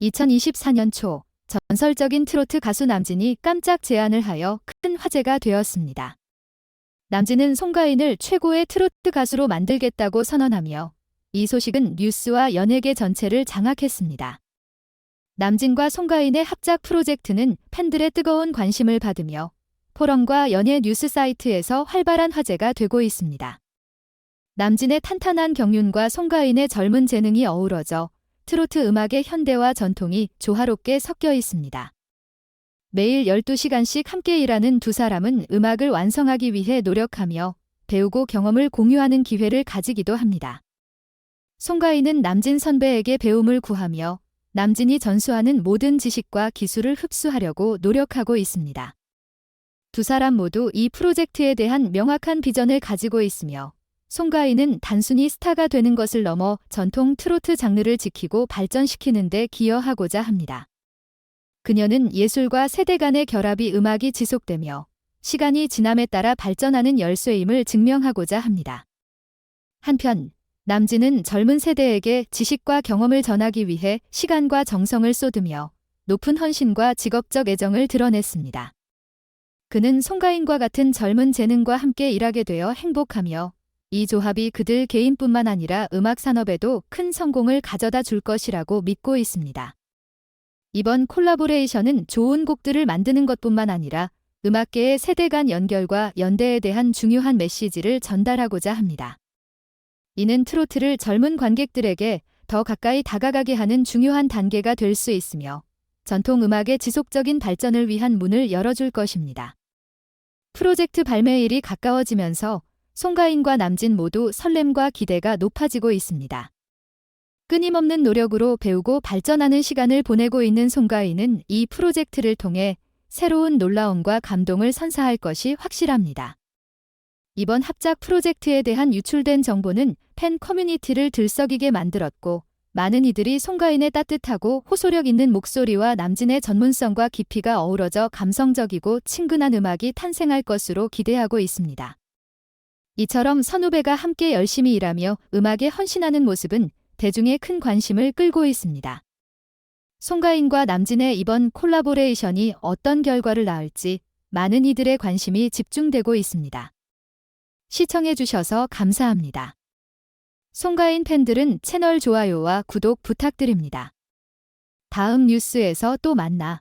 2024년 초 전설적인 트로트 가수 남진이 깜짝 제안을 하여 큰 화제가 되었습니다. 남진은 송가인을 최고의 트로트 가수로 만들겠다고 선언하며 이 소식은 뉴스와 연예계 전체를 장악했습니다. 남진과 송가인의 합작 프로젝트는 팬들의 뜨거운 관심을 받으며 포럼과 연예 뉴스 사이트에서 활발한 화제가 되고 있습니다. 남진의 탄탄한 경륜과 송가인의 젊은 재능이 어우러져 트로트 음악의 현대와 전통이 조화롭게 섞여 있습니다. 매일 12시간씩 함께 일하는 두 사람은 음악을 완성하기 위해 노력하며 배우고 경험을 공유하는 기회를 가지기도 합니다. 송가인은 남진 선배에게 배움을 구하며 남진이 전수하는 모든 지식과 기술을 흡수하려고 노력하고 있습니다. 두 사람 모두 이 프로젝트에 대한 명확한 비전을 가지고 있으며 송가인은 단순히 스타가 되는 것을 넘어 전통 트로트 장르를 지키고 발전시키는 데 기여하고자 합니다. 그녀는 예술과 세대 간의 결합이 음악이 지속되며 시간이 지남에 따라 발전하는 열쇠임을 증명하고자 합니다. 한편 남진은 젊은 세대에게 지식과 경험을 전하기 위해 시간과 정성을 쏟으며 높은 헌신과 직업적 애정을 드러냈습니다. 그는 송가인과 같은 젊은 재능과 함께 일하게 되어 행복하며 이 조합이 그들 개인뿐만 아니라 음악 산업에도 큰 성공을 가져다 줄 것이라고 믿고 있습니다. 이번 콜라보레이션은 좋은 곡들을 만드는 것뿐만 아니라 음악계의 세대 간 연결과 연대에 대한 중요한 메시지를 전달하고자 합니다. 이는 트로트를 젊은 관객들에게 더 가까이 다가가게 하는 중요한 단계가 될 수 있으며 전통 음악의 지속적인 발전을 위한 문을 열어줄 것입니다. 프로젝트 발매일이 가까워지면서 송가인과 남진 모두 설렘과 기대가 높아지고 있습니다. 끊임없는 노력으로 배우고 발전하는 시간을 보내고 있는 송가인은 이 프로젝트를 통해 새로운 놀라움과 감동을 선사할 것이 확실합니다. 이번 합작 프로젝트에 대한 유출된 정보는 팬 커뮤니티를 들썩이게 만들었고 많은 이들이 송가인의 따뜻하고 호소력 있는 목소리와 남진의 전문성과 깊이가 어우러져 감성적이고 친근한 음악이 탄생할 것으로 기대하고 있습니다. 이처럼 선후배가 함께 열심히 일하며 음악에 헌신하는 모습은 대중의 큰 관심을 끌고 있습니다. 송가인과 남진의 이번 콜라보레이션이 어떤 결과를 낳을지 많은 이들의 관심이 집중되고 있습니다. 시청해주셔서 감사합니다. 송가인 팬들은 채널 좋아요와 구독 부탁드립니다. 다음 뉴스에서 또 만나.